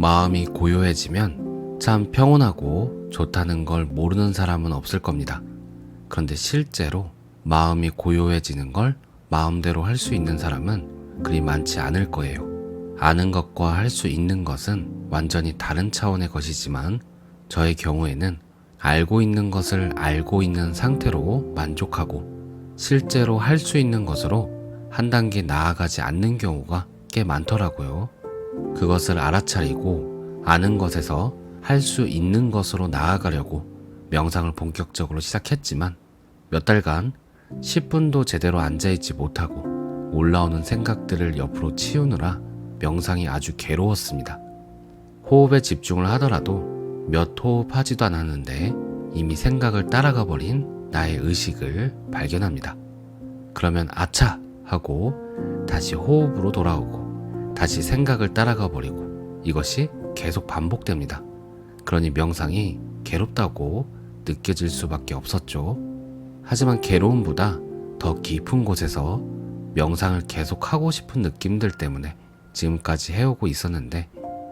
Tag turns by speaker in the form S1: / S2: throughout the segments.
S1: 마음이 고요해지면 참 평온하고 좋다는 걸 모르는 사람은 없을 겁니다. 그런데 실제로 마음이 고요해지는 걸 마음대로 할 수 있는 사람은 그리 많지 않을 거예요. 아는 것과 할 수 있는 것은 완전히 다른 차원의 것이지만 저의 경우에는 알고 있는 것을 알고 있는 상태로 만족하고 실제로 할 수 있는 것으로 한 단계 나아가지 않는 경우가 꽤 많더라고요. 그것을 알아차리고 아는 것에서 할 수 있는 것으로 나아가려고 명상을 본격적으로 시작했지만 몇 달간 10분도 제대로 앉아있지 못하고 올라오는 생각들을 옆으로 치우느라 명상이 아주 괴로웠습니다. 호흡에 집중을 하더라도 몇 호흡 하지도 않았는데 이미 생각을 따라가 버린 나의 의식을 발견합니다. 그러면 아차! 하고 다시 호흡으로 돌아오고 다시 생각을 따라가 버리고 이것이 계속 반복됩니다. 그러니 명상이 괴롭다고 느껴질 수밖에 없었죠. 하지만 괴로움보다 더 깊은 곳에서 명상을 계속 하고 싶은 느낌들 때문에 지금까지 해오고 있었는데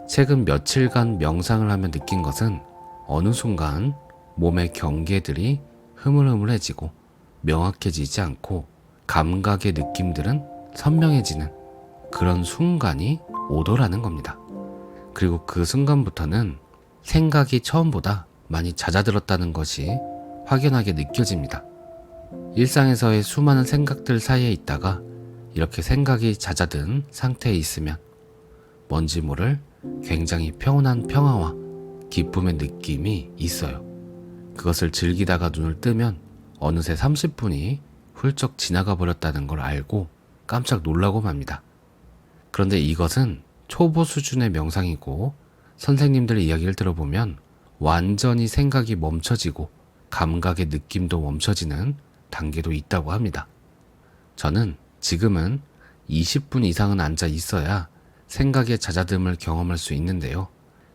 S1: 최근 며칠간 명상을 하며 느낀 것은 어느 순간 몸의 경계들이 흐물흐물해지고 명확해지지 않고 감각의 느낌들은 선명해지는 그런 순간이 오더라는 겁니다. 그리고 그 순간부터는 생각이 처음보다 많이 잦아들었다는 것이 확연하게 느껴집니다. 일상에서의 수많은 생각들 사이에 있다가 이렇게 생각이 잦아든 상태에 있으면 뭔지 모를 굉장히 평온한 평화와 기쁨의 느낌이 있어요. 그것을 즐기다가 눈을 뜨면 어느새 30분이 훌쩍 지나가 버렸다는 걸 알고 깜짝 놀라고 맙니다. 그런데 이것은 초보 수준의 명상이고 선생님들의 이야기를 들어보면 완전히 생각이 멈춰지고 감각의 느낌도 멈춰지는 단계도 있다고 합니다. 저는 지금은 20분 이상은 앉아 있어야 생각의 잦아듦을 경험할 수 있는데요.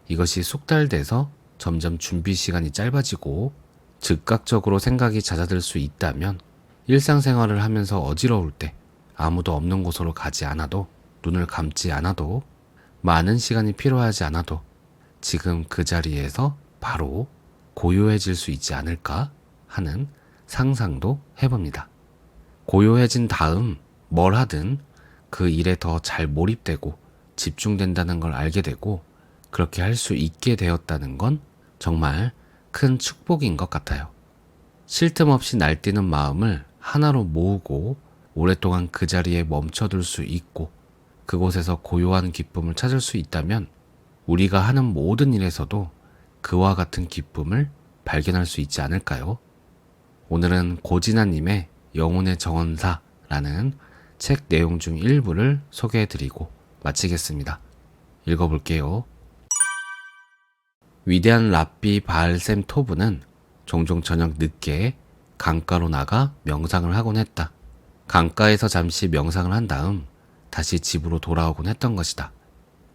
S1: 이것이 숙달돼서 점점 준비 시간이 짧아지고 즉각적으로 생각이 잦아들 수 있다면 일상생활을 하면서 어지러울 때 아무도 없는 곳으로 가지 않아도 눈을 감지 않아도 많은 시간이 필요하지 않아도 지금 그 자리에서 바로 고요해질 수 있지 않을까 하는 상상도 해봅니다. 고요해진 다음 뭘 하든 그 일에 더 잘 몰입되고 집중된다는 걸 알게 되고 그렇게 할 수 있게 되었다는 건 정말 큰 축복인 것 같아요. 쉴 틈 없이 날뛰는 마음을 하나로 모으고 오랫동안 그 자리에 멈춰둘 수 있고 그곳에서 고요한 기쁨을 찾을 수 있다면 우리가 하는 모든 일에서도 그와 같은 기쁨을 발견할 수 있지 않을까요? 오늘은 고진아님의 영혼의 정원사라는 책 내용 중 일부를 소개해 드리고 마치겠습니다. 읽어볼게요. 위대한 랍비 바알셈 토브는 종종 저녁 늦게 강가로 나가 명상을 하곤 했다. 강가에서 잠시 명상을 한 다음 다시 집으로 돌아오곤 했던 것이다.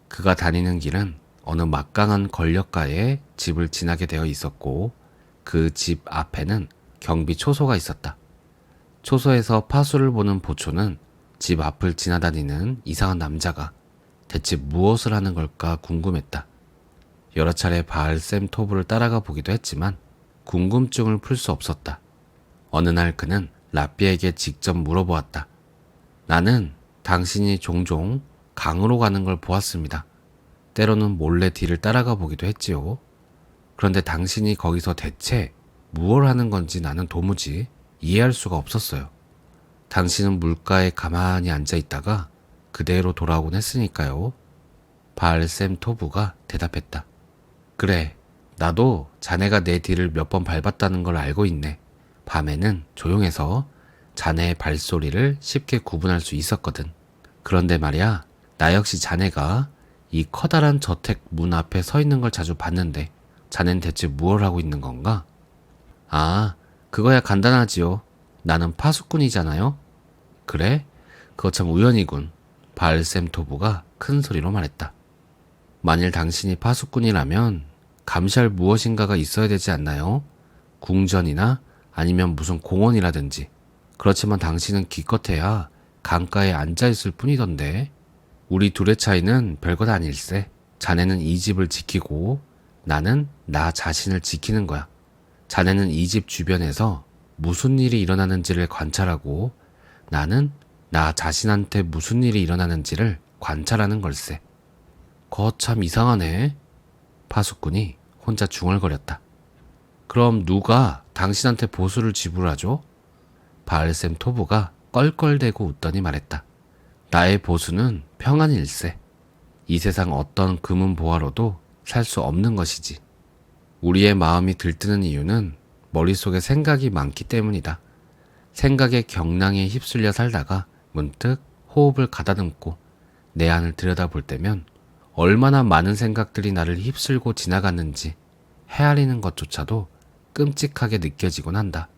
S1: 그가 다니는 길은 어느 막강한 권력가의 집을 지나게 되어 있었고 그 집 앞에는 경비 초소가 있었다. 초소에서 파수를 보는 보초는 집 앞을 지나다니는 이상한 남자가 대체 무엇을 하는 걸까 궁금했다. 여러 차례 바알셈 토브를 따라가 보기도 했지만 궁금증을 풀 수 없었다. 어느 날 그는 라비에게 직접 물어보았다. 나는 당신이 종종 강으로 가는 걸 보았습니다. 때로는 몰래 뒤를 따라가 보기도 했지요. 그런데 당신이 거기서 대체 무엇을 하는 건지 나는 도무지 이해할 수가 없었어요. 당신은 물가에 가만히 앉아 있다가 그대로 돌아오곤 했으니까요. 바알셈 토부가 대답했다. 그래, 나도 자네가 내 뒤를 몇 번 밟았다는 걸 알고 있네. 밤에는 조용해서 자네의 발소리를 쉽게 구분할 수 있었거든. 그런데 말이야, 나 역시 자네가 이 커다란 저택 문 앞에 서 있는 걸 자주 봤는데, 자넨 대체 무엇을 하고 있는 건가? 아, 그거야 간단하지요. 나는 파수꾼이잖아요. 그래? 그거 참 우연이군. 바알셈 토부가 큰 소리로 말했다. 만일 당신이 파수꾼이라면 감시할 무엇인가가 있어야 되지 않나요? 궁전이나 아니면 무슨 공원이라든지. 그렇지만 당신은 기껏해야 강가에 앉아 있을 뿐이던데. 우리 둘의 차이는 별것 아닐세. 자네는 이 집을 지키고 나는 나 자신을 지키는 거야. 자네는 이 집 주변에서 무슨 일이 일어나는지를 관찰하고 나는 나 자신한테 무슨 일이 일어나는지를 관찰하는 걸세. 거참 이상하네. 파수꾼이 혼자 중얼거렸다. 그럼 누가 당신한테 보수를 지불하죠? 바알셈 토부가 껄껄대고 웃더니 말했다. 나의 보수는 평안일세. 이 세상 어떤 금은 보화로도 살 수 없는 것이지. 우리의 마음이 들뜨는 이유는 머릿속에 생각이 많기 때문이다. 생각의 경랑에 휩쓸려 살다가 문득 호흡을 가다듬고 내 안을 들여다볼 때면 얼마나 많은 생각들이 나를 휩쓸고 지나갔는지 헤아리는 것조차도 끔찍하게 느껴지곤 한다.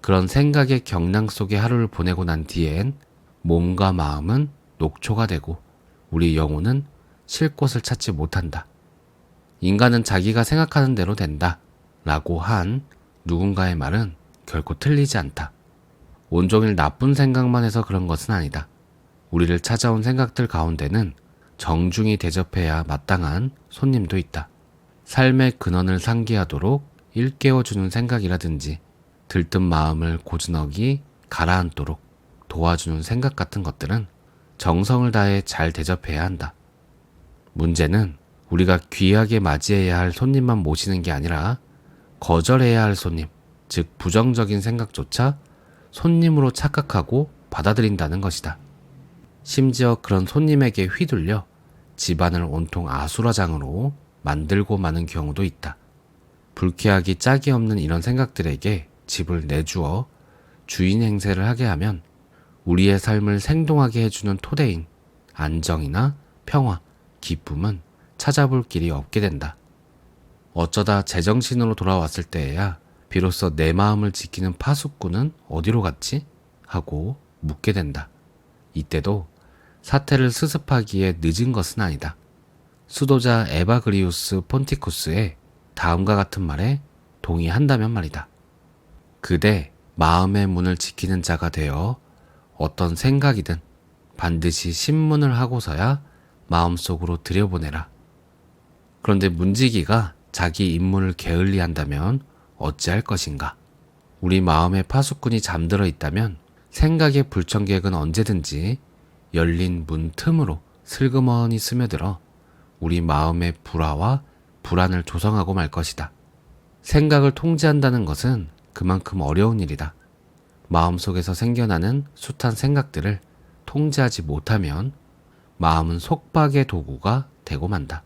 S1: 그런 생각의 경랑 속에 하루를 보내고 난 뒤엔 몸과 마음은 녹초가 되고 우리 영혼은 쉴 곳을 찾지 못한다. 인간은 자기가 생각하는 대로 된다. 라고 한 누군가의 말은 결코 틀리지 않다. 온종일 나쁜 생각만 해서 그런 것은 아니다. 우리를 찾아온 생각들 가운데는 정중히 대접해야 마땅한 손님도 있다. 삶의 근원을 상기하도록 일깨워주는 생각이라든지 들뜬 마음을 고즈넉이 가라앉도록 도와주는 생각 같은 것들은 정성을 다해 잘 대접해야 한다. 문제는 우리가 귀하게 맞이해야 할 손님만 모시는 게 아니라 거절해야 할 손님, 즉 부정적인 생각조차 손님으로 착각하고 받아들인다는 것이다. 심지어 그런 손님에게 휘둘려 집안을 온통 아수라장으로 만들고 마는 경우도 있다. 불쾌하기 짝이 없는 이런 생각들에게 집을 내주어 주인 행세를 하게 하면 우리의 삶을 생동하게 해주는 토대인 안정이나 평화, 기쁨은 찾아볼 길이 없게 된다. 어쩌다 제정신으로 돌아왔을 때에야 비로소 내 마음을 지키는 파수꾼은 어디로 갔지? 하고 묻게 된다. 이때도 사태를 수습하기에 늦은 것은 아니다. 수도자 에바그리우스 폰티쿠스의 다음과 같은 말에 동의한다면 말이다. 그대 마음의 문을 지키는 자가 되어 어떤 생각이든 반드시 신문을 하고서야 마음속으로 들여보내라. 그런데 문지기가 자기 임무를 게을리 한다면 어찌할 것인가? 우리 마음의 파수꾼이 잠들어 있다면 생각의 불청객은 언제든지 열린 문 틈으로 슬그머니 스며들어 우리 마음의 불화와 불안을 조성하고 말 것이다. 생각을 통제한다는 것은 그만큼 어려운 일이다. 마음속에서 생겨나는 숱한 생각들을 통제하지 못하면 마음은 속박의 도구가 되고 만다.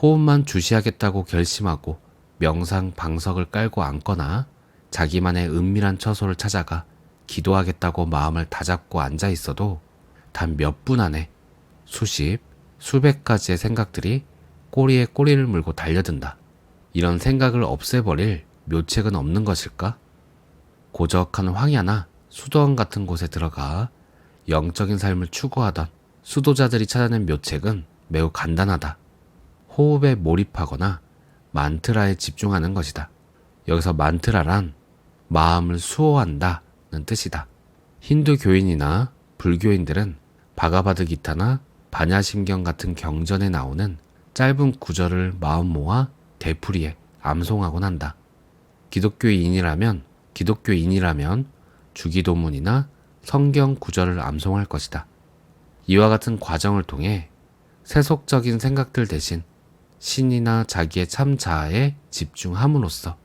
S1: 호흡만 주시하겠다고 결심하고 명상 방석을 깔고 앉거나 자기만의 은밀한 처소를 찾아가 기도하겠다고 마음을 다잡고 앉아 있어도 단 몇 분 안에 수십, 수백 가지의 생각들이 꼬리에 꼬리를 물고 달려든다. 이런 생각을 없애버릴 묘책은 없는 것일까? 고적한 황야나 수도원 같은 곳에 들어가 영적인 삶을 추구하던 수도자들이 찾아낸 묘책은 매우 간단하다. 호흡에 몰입하거나 만트라에 집중하는 것이다. 여기서 만트라란 마음을 수호한다는 뜻이다. 힌두 교인이나 불교인들은 바가바드 기타나 반야심경 같은 경전에 나오는 짧은 구절을 마음 모아 되풀이해 암송하곤 한다. 기독교인이라면 기독교인이라면 주기도문이나 성경 구절을 암송할 것이다. 이와 같은 과정을 통해 세속적인 생각들 대신 신이나 자기의 참 자아에 집중함으로써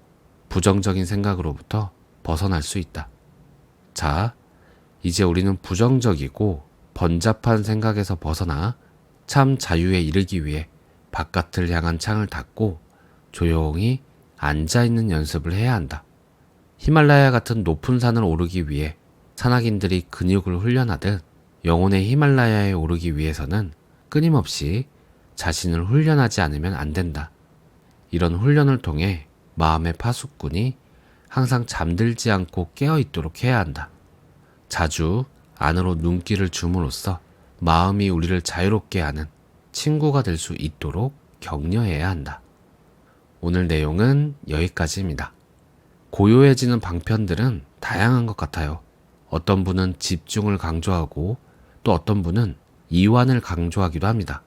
S1: 부정적인 생각으로부터 벗어날 수 있다. 자, 이제 우리는 부정적이고 번잡한 생각에서 벗어나 참 자유에 이르기 위해 바깥을 향한 창을 닫고 조용히 앉아 있는 연습을 해야 한다. 히말라야 같은 높은 산을 오르기 위해 산악인들이 근육을 훈련하듯 영혼의 히말라야에 오르기 위해서는 끊임없이 자신을 훈련하지 않으면 안 된다. 이런 훈련을 통해 마음의 파수꾼이 항상 잠들지 않고 깨어 있도록 해야 한다. 자주 안으로 눈길을 줌으로써 마음이 우리를 자유롭게 하는 친구가 될 수 있도록 격려해야 한다. 오늘 내용은 여기까지입니다. 고요해지는 방편들은 다양한 것 같아요. 어떤 분은 집중을 강조하고 또 어떤 분은 이완을 강조하기도 합니다.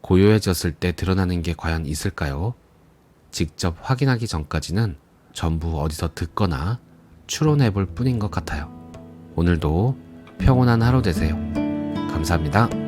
S1: 고요해졌을 때 드러나는 게 과연 있을까요? 직접 확인하기 전까지는 전부 어디서 듣거나 추론해 볼 뿐인 것 같아요. 오늘도 평온한 하루 되세요. 감사합니다.